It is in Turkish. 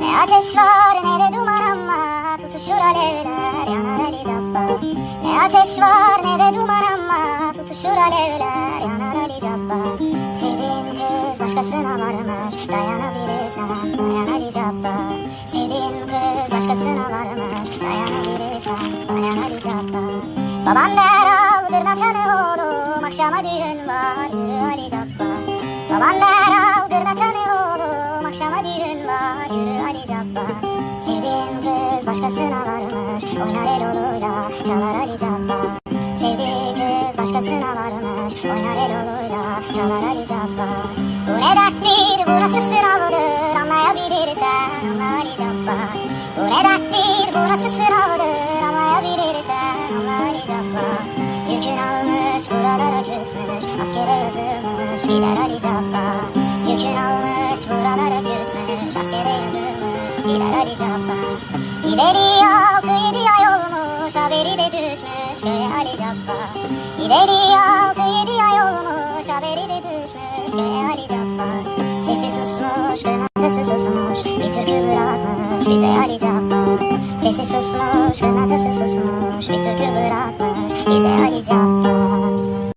Ne ateş var ne de duman ama tutuşur alevler yanar Ali Cabbar. Ne ateş var ne de duman ama tutuşur alevler yanar Ali Cabbar. Sevdiğin kız başkasına varmış dayanabilirsen dayan Ali Cabbar. Sevdiğin kız başkasına varmış dayanabilirsen dayan Ali Cabbar. Baban der aldır natanı oğlum akşama düğün var yürü Ali Cabbar. Baban der Sevdiğin kız başkasına varmış oynar el oluyla çalar Ali Cabbar. Sevdiği kız başkasına varmış oynar el oluyla çalar Ali Cabbar. Bu ne derttir burası sınavdır anlayabilirsen anla Ali Cabbar. Bu ne derttir burası sınavdır anlayabilirsen anla Ali Cabbar. Yükün almış buralara küsmüş askere yazılmış gider Ali Cabbar. Yükün almış gider Ali. Gideri altı yedi ay olmuş haberi de düşmüş köye Ali Cabbar. Gideri altı yedi ay olmuş haberi de düşmüş köye Ali Cabbar. Sesi susmuş kırnatası susmuş bir türkü bırakmış bize Ali Cabbar. Sesi susmuş kırnatası susmuş bir türkü bırakmış bize Ali Cabbar.